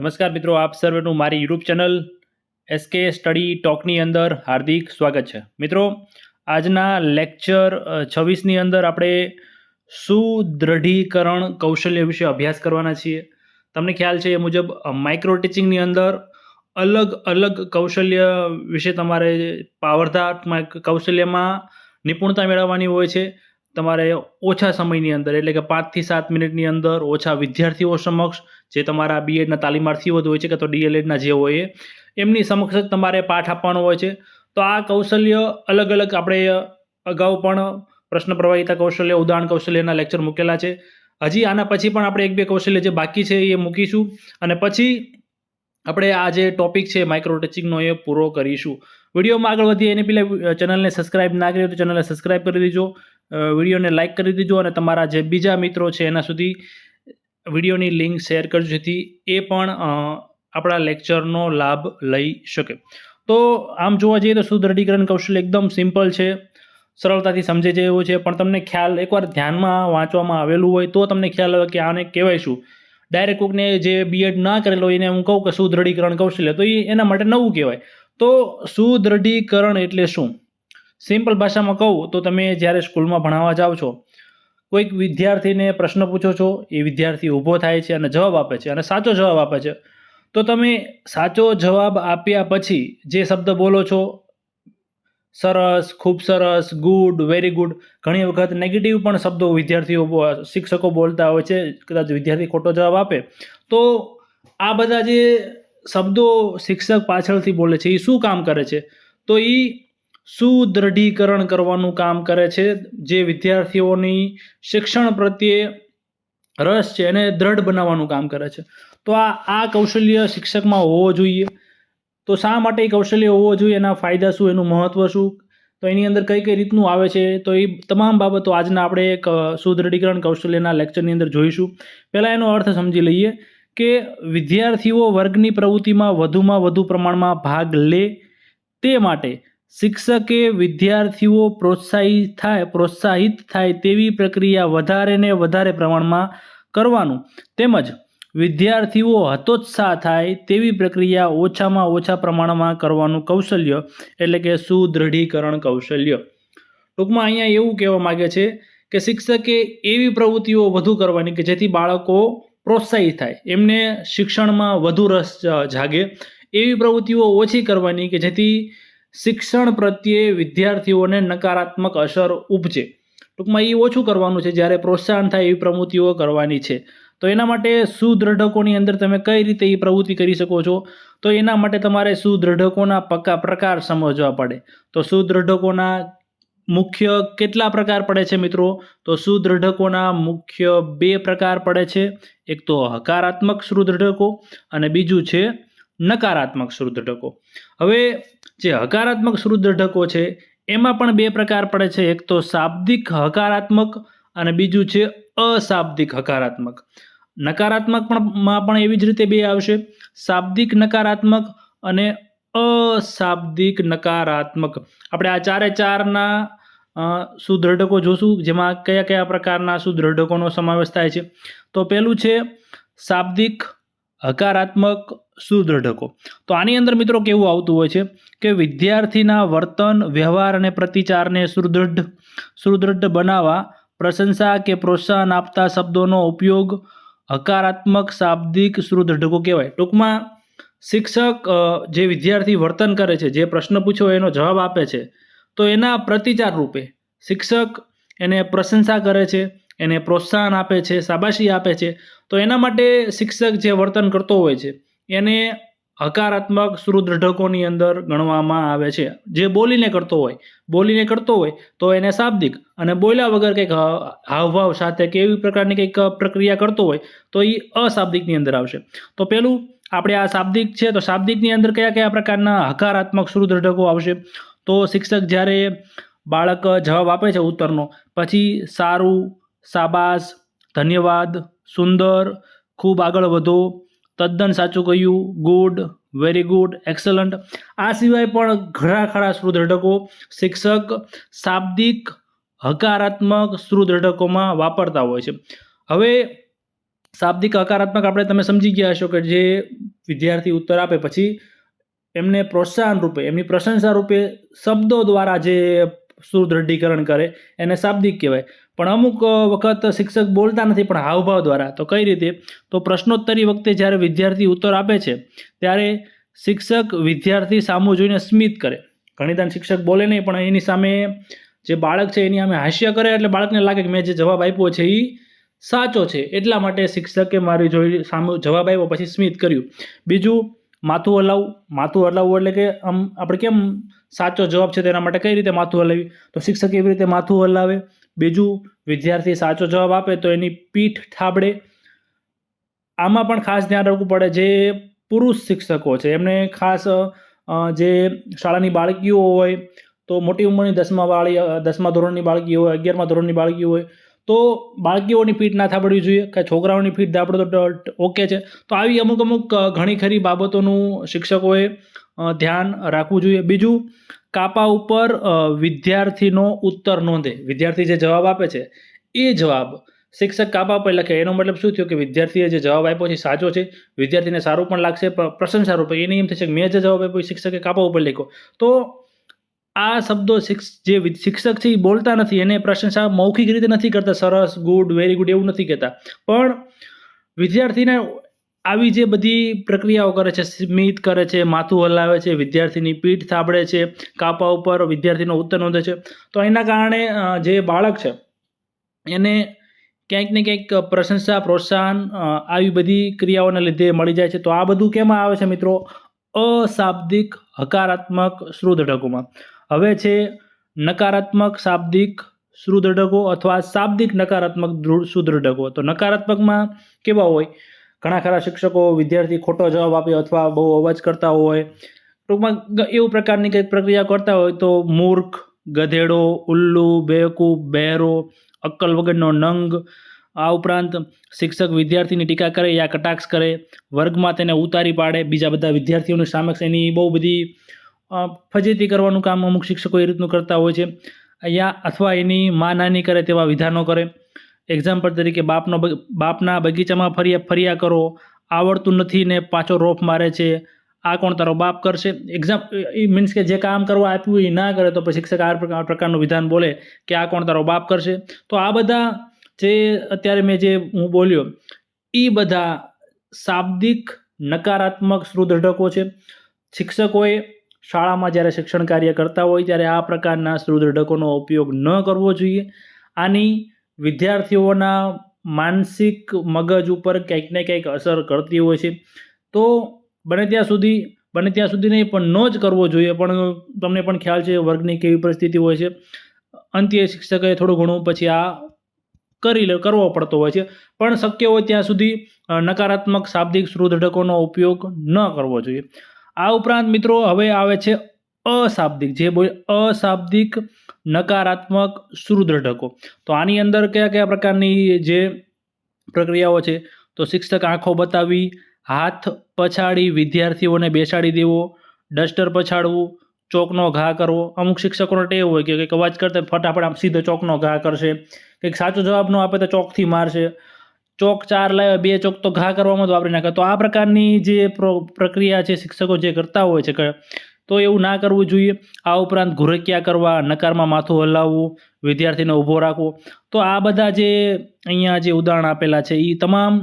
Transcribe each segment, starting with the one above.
નમસ્કાર મિત્રો, આપ સર્વેનું મારી યુટ્યુબ ચેનલ એસકે સ્ટડી ટોકની અંદર હાર્દિક સ્વાગત છે. મિત્રો, આજના લેક્ચર છવ્વીસની અંદર આપણે સુદૃઢીકરણ કૌશલ્ય વિશે અભ્યાસ કરવાના છીએ. તમને ખ્યાલ છે એ મુજબ માઇક્રો ટીચિંગની અંદર અલગ અલગ કૌશલ્ય વિશે તમારે પાવરધાર કૌશલ્યમાં નિપુણતા મેળવવાની હોય છે. તમારે ઓછા સમયની અંદર, એટલે કે પાંચથી સાત મિનિટની અંદર ઓછા વિદ્યાર્થીઓ સમક્ષ, જે તમારા બીએડના તાલીમાર્થીઓ હોય છે કે તો ડીએલએડના જે હોય એ, એમની સમક્ષ જ તમારે પાઠ આપવાનો હોય છે. તો આ કૌશલ્ય અલગ અલગ આપણે અગાઉ પણ પ્રશ્ન પ્રવાહિતા કૌશલ્ય, ઉદાહરણ કૌશલ્યના લેક્ચર મૂકેલા છે. હજી આના પછી પણ આપણે એક બે કૌશલ્ય જે બાકી છે એ મૂકીશું. અને પછી આપણે આ જે ટોપિક છે માઇક્રો ટચિંગનો એ પૂરો કરીશું. વિડીયોમાં આગળ વધીએ, એની પહેલાં ચેનલને સબસ્ક્રાઇબ ના કરી તો ચેનલને સબસ્ક્રાઇબ કરી દીજો. વિડીયોને લાઇક કરી દીજો અને તમારા જે બીજા મિત્રો છે એના સુધી વિડીયોની લિંક શેર કરજો, જેથી એ પણ આપણા લેક્ચરનો લાભ લઈ શકે. તો આમ જોવા જઈએ તો સુદૃઢીકરણ કૌશલ્ય એકદમ સિમ્પલ છે. સરળતાથી સમજે છે એવું છે. પણ તમને ખ્યાલ એકવાર ધ્યાનમાં વાંચવામાં આવેલું હોય તો તમને ખ્યાલ આવે કે આને કહેવાય શું? ડાયરેક્ટ કોકને જે બીએડ ના કરેલો એને હું કહું કે સુદૃઢીકરણ કૌશલ્ય. તો એ એના માટે નવું કહેવાય. તો સુદૃઢીકરણ એટલે શું? સિમ્પલ ભાષામાં કહું તો તમે જ્યારે સ્કૂલમાં ભણાવવા જાઓ છો, કોઈક વિદ્યાર્થીને પ્રશ્ન પૂછો છો, એ વિદ્યાર્થી ઊભો થાય છે અને જવાબ આપે છે અને સાચો જવાબ આપે છે. તો તમે સાચો જવાબ આપ્યા પછી જે શબ્દ બોલો છો, સરસ, ખૂબ સરસ, ગુડ, વેરી ગુડ, ઘણી વખત નેગેટિવ પણ શબ્દો વિદ્યાર્થીઓ શિક્ષકો બોલતા હોય છે, કદાચ વિદ્યાર્થી ખોટો જવાબ આપે. તો આ બધા જે શબ્દો શિક્ષક પાછળથી બોલે છે, એ શું કામ કરે છે? તો એ સુદૃઢીકરણ કરવાનું કામ કરે છે. જે વિદ્યાર્થીઓની શિક્ષણ પ્રત્યે રસ છે, એને દ્રઢ બનાવવાનું કામ કરે છે. તો આ આ કૌશલ્ય શિક્ષકમાં હોવો જોઈએ. તો શા માટે કૌશલ્ય હોવો જોઈએ? એના ફાયદા શું? એનું મહત્ત્વ શું? તો એની અંદર કઈ કઈ રીતનું આવે છે? તો એ તમામ બાબતો આજના આપણે એક સુદ્રઢીકરણ કૌશલ્યના લેક્ચરની અંદર જોઈશું. પહેલાં એનો અર્થ સમજી લઈએ કે વિદ્યાર્થીઓ વર્ગની પ્રવૃત્તિમાં વધુમાં વધુ પ્રમાણમાં ભાગ લે તે માટે શિક્ષકે વિદ્યાર્થીઓ પ્રોત્સાહિત થાય પ્રોત્સાહિત થાય તેવી પ્રક્રિયા વધારે ને વધારે પ્રમાણમાં કરવાનું. તેમજ વિદ્યાર્થીઓ હતોત્સાહ થાય તેવી પ્રક્રિયા ઓછામાં ઓછા પ્રમાણમાં કરવાનું કૌશલ્ય, એટલે કે સુદૃઢીકરણ કૌશલ્ય. ટૂંકમાં અહીંયા એવું કહેવા માગે છે કે શિક્ષકે એવી પ્રવૃત્તિઓ વધુ કરવાની કે જેથી બાળકો પ્રોત્સાહિત થાય. એમને શિક્ષણમાં વધુ રસ જાગે. એવી પ્રવૃત્તિઓ ઓછી કરવાની કે જેથી શિક્ષણ પ્રત્યે વિદ્યાર્થીઓને નકારાત્મક અસર ઉપજે. ટૂંકમાં એ ઓછું કરવાનું છે, જ્યારે પ્રોત્સાહન થાય એવી પ્રવૃત્તિઓ કરવાની છે. તો એના માટે સુદૃઢકોની અંદર તમે કઈ રીતે એ પ્રવૃત્તિ કરી શકો છો? તો એના માટે તમારે સુદૃઢકોના પક્કા પ્રકાર સમજવા પડે. તો સુદૃઢકોના મુખ્ય કેટલા પ્રકાર પડે છે મિત્રો? તો સુદૃઢકોના મુખ્ય બે પ્રકાર પડે છે. એક તો હકારાત્મક સુદૃઢકો અને બીજું છે નકારાત્મક સુદૃઢકો હવે જે હકારાત્મક સુદૃઢકો છે, એમાં પણ બે પ્રકાર પડે છે. એક તો શાબ્દિક હકારાત્મક અને બીજું છે અશાબ્દિક હકારાત્મક. નકારાત્મક પણ માં પણ એવી જ રીતે બે આવશે. શાબ્દિક નકારાત્મક અને અશાબ્દિક નકારાત્મક. આપણે આ ચારે ચારના સુદ્રઢકો જોશું, જેમાં કયા કયા પ્રકારના સુદૃઢકોનો સમાવેશ થાય છે. તો પહેલું છે શાબ્દિક હકારાત્મક સુદૃઢકો. તો આની અંદર મિત્રો કેવું આવતું હોય છે કે વિદ્યાર્થીના વર્તન, વ્યવહાર અને પ્રતિચારને સુદૃઢ સુદૃઢ બનાવવા, પ્રશંસા કે પ્રોત્સાહન આપતા શબ્દોનો ઉપયોગ હકારાત્મક, શાબ્દિક સુદૃઢકો કહેવાય. ટૂંકમાં શિક્ષક જે વિદ્યાર્થી વર્તન કરે છે, જે પ્રશ્ન પૂછ્યો એનો જવાબ આપે છે, તો એના પ્રતિચાર રૂપે શિક્ષક એને પ્રશંસા કરે છે એને પ્રોત્સાહન આપે છે, શાબાશી આપે છે, તો એના માટે શિક્ષક જે વર્તન કરતો હોય છે, એને હકારાત્મક સુદૃઢકોની અંદર ગણવામાં આવે છે. જે બોલીને કરતો હોય, બોલીને કરતો હોય, તો એને શાબ્દિક અને બોલ્યા વગર કંઈક હાવભાવ સાથે કે એવી પ્રકારની કંઈક પ્રક્રિયા કરતો હોય, તો એ અશાબ્દિકની અંદર આવશે. તો પહેલું આપણે આ શાબ્દિક છે, તો શાબ્દિકની અંદર કયા કયા પ્રકારના હકારાત્મક સુદૃઢકો આવશે? તો શિક્ષક જ્યારે બાળક જવાબ આપે છે ઉત્તરનો, પછી સારું શાબાશ, ધન્યવાદ, સુંદર, ખૂબ આગળ વધો. તદ્દન સાચું કહ્યું ગુડ વેરી ગુડ એક્સલન્ટ આ સિવાય પણ ઘણા ખરા સુદૃઢકો શિક્ષક શાબ્દિક હકારાત્મક સુદૃઢકોમાં વાપરતા હોય છે. હવે શાબ્દિક હકારાત્મક આપણે તમે સમજી ગયા હશો કે જે વિદ્યાર્થી ઉત્તર આપે, પછી એમને પ્રોત્સાહન રૂપે, એમની પ્રશંસા રૂપે શબ્દો દ્વારા જે સુદૃઢીકરણ કરે, એને શાબ્દિક કહેવાય. પણ અમુક વખત શિક્ષક બોલતા નથી પણ હાવભાવ દ્વારા. તો કઈ રીતે? તો પ્રશ્નોત્તરી વખતે જ્યારે વિદ્યાર્થી ઉત્તર આપે છે, ત્યારે શિક્ષક વિદ્યાર્થી સામું જોઈને સ્મિત કરે. ઘણીદાન શિક્ષક બોલે નહીં, પણ એની સામે જે બાળક છે એની સામે હાસ્ય કરે એટલે બાળકને લાગે કે મેં જે જવાબ આપ્યો છે એ સાચો છે. એટલા માટે શિક્ષકે મારી જોઈ સામે જવાબ આપ્યો, પછી સ્મિત કર્યું. બીજું માથું હલાવવું માથું હલાવવું એટલે કે આમ આપણે કેમ સાચો જવાબ છે તેના માટે કઈ રીતે માથું હલાવી? તો શિક્ષક એવી રીતે માથું હલાવે, બીજું વિદ્યાર્થી સાચો જવાબ આપે તો એની પીઠ થાબડે. આમાં પણ ખાસ ધ્યાન રાખવું પડે જે પુરુષ શિક્ષકો છે, એમને ખાસ જે શાળાની બાળકીઓ હોય, તો મોટી ઉંમરની દસમા વાળી દસમા ધોરણની બાળકી હોય, અગિયારમા ધોરણની બાળકી હોય તો બાળકીઓની પીઠ ના થાબડવી જોઈએ કે છોકરાઓની પીઠ થાબડો તો ઓકે છે. તો આવી અમુક અમુક ઘણી ખરી બાબતોનું શિક્ષકોએ ધ્યાન રાખવું જોઈએ. બીજું, કાપા ઉપર વિદ્યાર્થીનો ઉત્તર નોંધે. વિદ્યાર્થી જે જવાબ આપે છે, એ જવાબ શિક્ષક કાપા પર લખે. એનો મતલબ શું થયો કે વિદ્યાર્થીએ જે જવાબ આપ્યો છે સાચો છે. વિદ્યાર્થીને સારું પણ લાગશે પ્રશંસા રૂપે એને એમ થશે કે મેં જે જવાબ આપ્યો શિક્ષકે કાપા ઉપર લખ્યો. તો આ શબ્દો જે શિક્ષક છે એ બોલતા નથી, એને પ્રશંસા મૌખિક રીતે નથી કરતા, સરસ, ગુડ, વેરી ગુડ એવું નથી કહેતા. પણ વિદ્યાર્થીને આવી જે બધી પ્રક્રિયાઓ કરે છે, સ્મિત કરે છે, માથું હલાવે છે, વિદ્યાર્થીની પીઠ થાબડે છે, કાપા ઉપર વિદ્યાર્થીનો ઉત્તર નોંધે છે, તો એના કારણે જે બાળક છે, એને ક્યાંક ને ક્યાંક પ્રશંસા, પ્રોત્સાહન આવી બધી ક્રિયાઓના લીધે મળી જાય છે. તો આ બધું કેમાં આવે છે મિત્રો? અશાબ્દિક હકારાત્મક શ્રુદઢકોમાં હવે છે નકારાત્મક, શાબ્દિક સુદૃઢકો અથવા શાબ્દિક નકારાત્મક દૃઢ સુદૃઢકો. તો નકારાત્મકમાં કેવા હોય? ઘણા ખરા શિક્ષકો વિદ્યાર્થી ખોટો જવાબ આપે અથવા બહુ અવાજ કરતા હોય. ટૂંકમાં એવું પ્રકારની કંઈક પ્રક્રિયા કરતા હોય તો મૂર્ખ, ગધેડો, ઉલ્લુ બેવકૂફ બહેરો અક્કલ વગરનો નંગ, આ ઉપરાંત શિક્ષક વિદ્યાર્થીની ટીકા કરે યા કટાક્ષ કરે, વર્ગમાં તેને ઉતારી પાડે, બીજા બધા વિદ્યાર્થીઓની સામે એની બહુ બધી ફજીતી કરવાનું કામ અમુક શિક્ષકો એ રીતનું કરતા હોય છે. યા અથવા એની મા નાની કરે તેવા વિધાનો કરે. એક્ઝામ્પલ તરીકે બાપનો બાપના બગીચામાં ફર્યા ફર્યા કરો. આવડતું નથી ને પાછો રોફ મારે છે. આ કોણ તારો બાપ કરશે? એક્ઝામ મીન્સ કે જે કામ કરવા આપ્યું એ ના કરે તો પછી શિક્ષક આ પ્રકારનું વિધાન બોલે કે આ કોણ તારો બાપ કરશે. તો આ બધા જે અત્યારે મેં જે હું બોલ્યો એ બધા શાબ્દિક નકારાત્મક સુદૃઢકો છે. શિક્ષકોએ શાળામાં જ્યારે શિક્ષણ કાર્ય કરતા હોય ત્યારે આ પ્રકારના શ્રુદઢકોનો ઉપયોગ ન કરવો જોઈએ. આની વિદ્યાર્થીઓના માનસિક મગજ ઉપર ક્યાંક ને ક્યાંક અસર કરતી હોય છે. તો બને ત્યાં સુધી, બને ત્યાં સુધી નહીં, પણ ન જ કરવો જોઈએ. પણ તમને પણ ખ્યાલ છે, વર્ગની કેવી પરિસ્થિતિ હોય છે. અંતે શિક્ષકે થોડું ઘણું પછી આ કરી લે, કરવો પડતો હોય છે. પણ શક્ય હોય ત્યાં સુધી નકારાત્મક શાબ્દિક શ્રુદઢકોનો ઉપયોગ ન કરવો જોઈએ. આ ઉપરાંત મિત્રો હવે આવે છે અશાબ્દિક, જે બોલ અશાબ્દિક નકારાત્મક શ્રુદઢકો તો આની અંદર કયા કયા પ્રકારની જે પ્રક્રિયાઓ છે? તો શિક્ષક આંખો બતાવી, હાથ પછાડી, વિદ્યાર્થીઓને બેસાડી દેવો, ડસ્ટર પછાડવું, ચોકનો ઘા કરવો. અમુક શિક્ષકોનો ટેવ હોય કે કંઈક અવાજ કરતા ફટાફટ આમ સીધો ચોકનો ઘા કરશે. કંઈક સાચો જવાબ ન આપે તો ચોકથી મારશે. ચોક ચાર લાવ્યા, બે ચોક તો ઘા કરવામાં જ વાપરી નાખે તો આ પ્રકારની જે પ્રો- પ્રક્રિયા છે શિક્ષકો જે કરતા હોય છે તો એવું ના કરવું જોઈએ. આ ઉપરાંત ઘુરકિયા કરવા, નકારમાં માથું હલાવવું, વિદ્યાર્થીને ઊભો રાખવો. તો આ બધા જે અહીંયા જે ઉદાહરણ આપેલા છે એ તમામ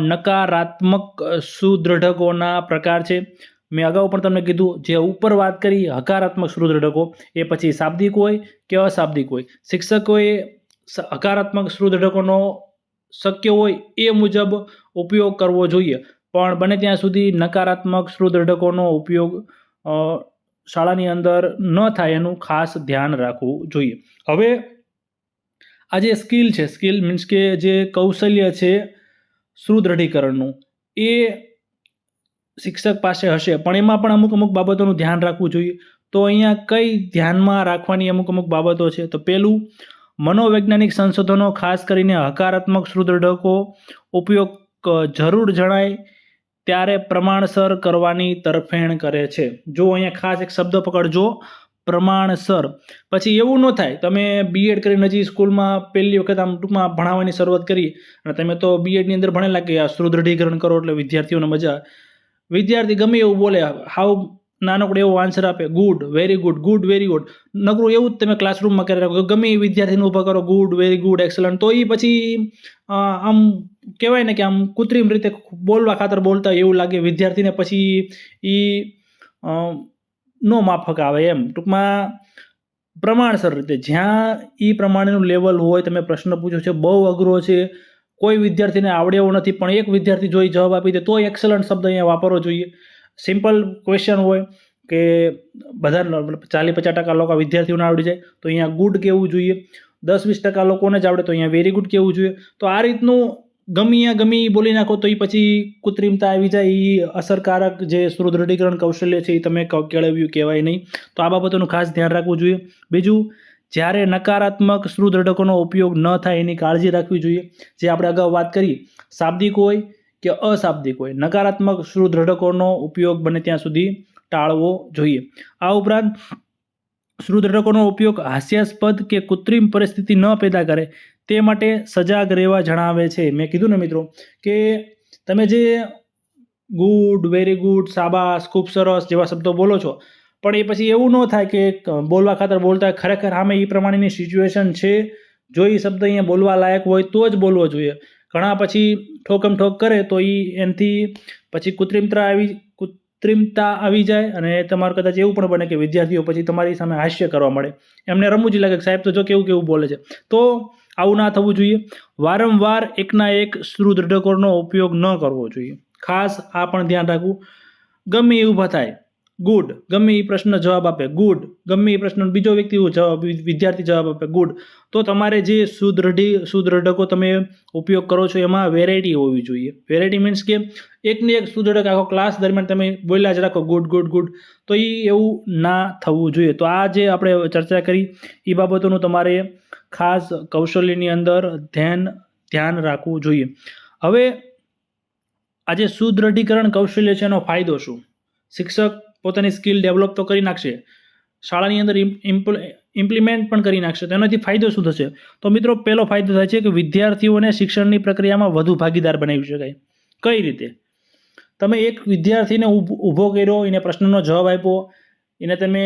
નકારાત્મક સુદૃઢકોના પ્રકાર છે. મેં અગાઉ પણ તમને કીધું, જે ઉપર વાત કરી, હકારાત્મક સુદૃઢકો, એ પછી શાબ્દિક હોય કે અશાબ્દિક હોય. શિક્ષકોએ હકારાત્મક સુદૃઢકોનો શક્ય હોય એ મુજબ ઉપયોગ કરવો જોઈએ. પણ બને ત્યાં સુધી નકારાત્મક સુદૃઢકોનો ઉપયોગ શાળાની અંદર ન થાય એનું ખાસ ધ્યાન રાખવું જોઈએ. હવે, આ જે સ્કિલ છે, સ્કિલ મીન્સ કે જે કૌશલ્ય છે સુદૃઢીકરણનું, એ શિક્ષક પાસે હશે. પણ એમાં પણ અમુક અમુક બાબતોનું ધ્યાન રાખવું જોઈએ. તો અહીંયા કઈ ધ્યાનમાં રાખવાની અમુક અમુક બાબતો છે? તો પહેલું મનોવૈજ્ઞાનિક સંશોધનો, ખાસ કરીને હકારાત્મક સુદૃઢકો ઉપયોગ જરૂર જણાય ત્યારે પ્રમાણસર કરવાની તરફેણ કરે છે. જો અહીંયા ખાસ એક શબ્દ પકડજો, પ્રમાણસર. પછી એવું ન થાય, તમે બીએડ કરીને હજી સ્કૂલમાં પહેલી વખત આમ ટૂંકમાં ભણાવવાની શરૂઆત કરી અને તમે તો બીએડની અંદર ભણેલા કે આ સુદૃઢીકરણ કરો એટલે વિદ્યાર્થીઓને મજા વિદ્યાર્થી ગમે એવું બોલે હાવ નાનકડો એવો આન્સર આપે good very good good very good નકરું એવું જ તમે ક્લાસરૂમમાં કરી રાખો ગમે એ વિદ્યાર્થીને ઊભા કરો ગુડ વેરી ગુડ એક્સલન્ટ તો એ પછી આમ કહેવાય ને કે આમ કૃત્રિમ રીતે બોલવા ખાતર બોલતા એવું લાગે, વિદ્યાર્થીને પછી એ નો માફક આવે એમ. ટૂંકમાં પ્રમાણસર રીતે જ્યાં એ પ્રમાણેનું લેવલ હોય, તમે પ્રશ્ન પૂછો છે, બહુ અઘરો છે, કોઈ વિદ્યાર્થીને આવડે એવો નથી, પણ એક વિદ્યાર્થી જોઈ જવાબ આપી દે, તો એક્સલન્ટ શબ્દ અહીંયા વાપરવો જોઈએ. સિમ્પલ ક્વેશ્ચન હોય કે બધા ચાલીસ પચાસ ટકા લોકો વિદ્યાર્થીઓને આવડી જાય, તો અહીંયા ગુડ કહેવું જોઈએ? દસ વીસ ટકા લોકોને જ આવડે, તો અહીંયા વેરી ગુડ કહેવું જોઈએ? તો આ રીતનું ગમી ગમી બોલી નાખો, તો એ પછી કૃત્રિમતા આવી જાય એ અસરકારક જે સુદૃઢીકરણ કૌશલ્ય છે એ તમે કેળવ્યું, કહેવાય નહીં. તો આ બાબતોનું ખાસ ધ્યાન રાખવું જોઈએ. બીજું, જ્યારે નકારાત્મક સુદૃઢકોનો ઉપયોગ ન થાય, એની કાળજી રાખવી જોઈએ. જે આપણે અગાઉ વાત કરી, શાબ્દિક હોય કે અશાબ્દિક હોય. નકારાત્મક સુદૃઢકોનો ઉપયોગ બને ત્યાં સુધી ટાળવો જોઈએ. આ ઉપરાંત સુદૃઢકોનો ઉપયોગ હાસ્યાસ્પદ કે કૃત્રિમ પરિસ્થિતિ ન પેદા કરે તે માટે સજાગ રહેવા જણાવે છે. મેં કીધું ને મિત્રો કે તમે જે ગુડ વેરી ગુડ સાબાસ ખૂબ સરસ જેવા શબ્દો બોલો છો, પણ એ પછી એવું ન થાય કે બોલવા ખાતર બોલતા ખરેખર સામે એ પ્રમાણેની સિચ્યુએશન છે. જો એ શબ્દ અહીંયા બોલવા લાયક હોય તો જ બોલવો જોઈએ. ઘણા પછી ઠોકમ ઠોક કરે તો એ એનાથી પછી કૃત્રિમતા આવી કૃત્રિમતા આવી જાય અને તમારું કદાચ એવું પણ બને કે વિદ્યાર્થીઓ પછી તમારી સામે હાસ્ય કરવા મળે એમને રમૂજી લાગે કે સાહેબ તો જો કેવું કેવું બોલે છે. તો આવું ના થવું જોઈએ. વારંવાર એકના એક સુદૃઢકોનો ઉપયોગ ન કરવો જોઈએ. ખાસ આ પણ ધ્યાન રાખવું. ગમે એ ઊભા થાય. ગુડ. ગમે એ પ્રશ્ન જવાબ આપે. ગુડ. ગમે એ પ્રશ્નનો બીજો વ્યક્તિ જવાબ વિદ્યાર્થી જવાબ આપે. ગુડ. તો તમારે જે સુદૃઢી સુદૃઢકો તમે ઉપયોગ કરો છો, એમાં વેરાયટી હોવી જોઈએ. વેરાયટી મીન્સ કે એકને એક સુદૃઢક આખો ક્લાસ દરમિયાન તમે બોલ્યા જ રાખો, ગુડ ગુડ ગુડ. તો એ એવું ના થવું જોઈએ. તો આ જે આપણે ચર્ચા કરી એ બાબતોનું તમારે ખાસ કૌશલ્યની અંદર ધ્યાન ધ્યાન રાખવું જોઈએ. હવે આ જે સુદૃઢીકરણ કૌશલ્ય છે એનો ફાયદો શું? શિક્ષક પોતાની સ્કિલ ડેવલપ તો કરી નાખશે. શાળાની અંદર ઇમ્પ્લિમેન્ટ પણ કરી નાખશે. તો એનાથી ફાયદો શું થશે? તો મિત્રો પહેલો ફાયદો થાય છે કે વિદ્યાર્થીઓને શિક્ષણની પ્રક્રિયામાં વધુ ભાગીદાર બનાવી શકાય. કઈ રીતે? તમે એક વિદ્યાર્થીને ઊભો કર્યો, એને પ્રશ્નનો જવાબ આપ્યો, એને તમે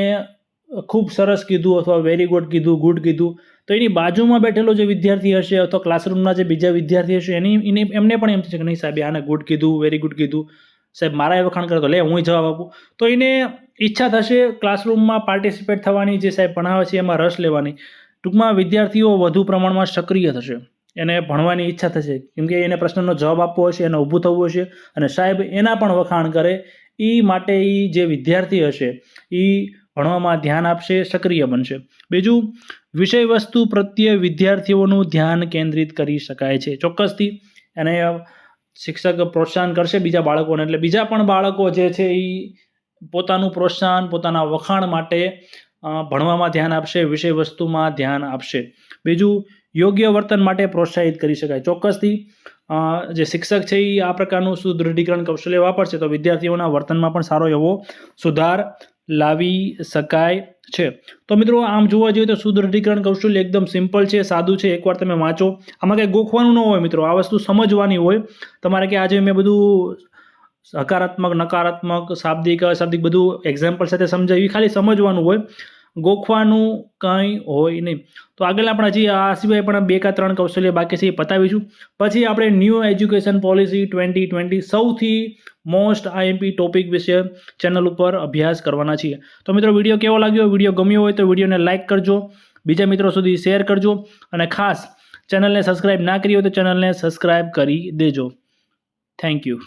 ખૂબ સરસ કીધું અથવા વેરી ગુડ કીધું ગુડ કીધું, તો એની બાજુમાં બેઠેલો જે વિદ્યાર્થી હશે અથવા ક્લાસરૂમના જે બીજા વિદ્યાર્થી હશે, એની, એને, એમને પણ એમ થશે કે નહીં સાહેબ આને ગુડ કીધું વેરી ગુડ કીધું. સાહેબ, મારા એ વખાણ કરે તો લે, હું જવાબ આપું. તો એને ઈચ્છા થશે ક્લાસરૂમમાં પાર્ટિસિપેટ થવાની જે સાહેબ ભણાવે છે, એમાં રસ લેવાની. ટૂંકમાં વિદ્યાર્થીઓ વધુ પ્રમાણમાં સક્રિય થશે. એને ભણવાની ઈચ્છા થશે. કેમકે એને પ્રશ્નનો જવાબ આપવો હશે, એને ઊભું થવું હશે અને સાહેબ એના પણ વખાણ કરે. એ માટે એ જે વિદ્યાર્થી હશે એ ભણવામાં ધ્યાન આપશે, સક્રિય બનશે. બીજું વિષય વસ્તુ પ્રત્યે વિદ્યાર્થીઓનું ધ્યાન કેન્દ્રિત કરી શકાય છે. ચોક્કસથી એને શિક્ષક પ્રોત્સાહન કરશે બીજા બાળકોને. એટલે બીજા પણ બાળકો જે છે એ પોતાનું પ્રોત્સાહન, પોતાના વખાણ માટે ભણવામાં ધ્યાન આપશે, વિષય વસ્તુમાં ધ્યાન આપશે. બીજું, યોગ્ય વર્તન માટે પ્રોત્સાહિત કરી શકાય. ચોક્કસથી જે શિક્ષક છે એ આ પ્રકારનું સુદૃઢીકરણ કૌશલ્ય વાપરશે તો વિદ્યાર્થીઓના વર્તનમાં પણ સારો એવો સુધાર લાવી શકાય છે. તો મિત્રો, આમ જોવા જઈએ તો સુદૃઢીકરણ કૌશલ્ય એકદમ સિમ્પલ છે, સાદું છે, એકવાર તમે વાંચો. આમાં કંઈ ગોખવાનું ન હોય મિત્રો, આ વસ્તુ સમજવાની હોય. તમારે કે આજે મેં બધું હકારાત્મક, નકારાત્મક, શાબ્દિક, અશાબ્દિક બધું એક્ઝામ્પલ સાથે સમજાવી ખાલી સમજવાનું હોય. ગોખવાનું કંઈ હોય નહીં. તો આગળ આપણે હજી આ સિવાય પણ બે કા ત્રણ કૌશલ્ય બાકી છે એ પતાવીશું. પછી આપણે new education policy twenty twenty સૌથી મોસ્ટ આઈએમપી ટોપિક વિશે ચેનલ ઉપર અભ્યાસ કરવાના છીએ. તો મિત્રો વીડિયો કેવો લાગ્યો? વીડિયો ગમ્યો હોય તો વિડીયોને લાઇક કરજો. બીજા મિત્રો સુધી શેર કરજો. અને ખાસ ચેનલને સબસ્ક્રાઇબ ના કરી હોય તો ચેનલને સબસ્ક્રાઇબ કરી દેજો. Thank you.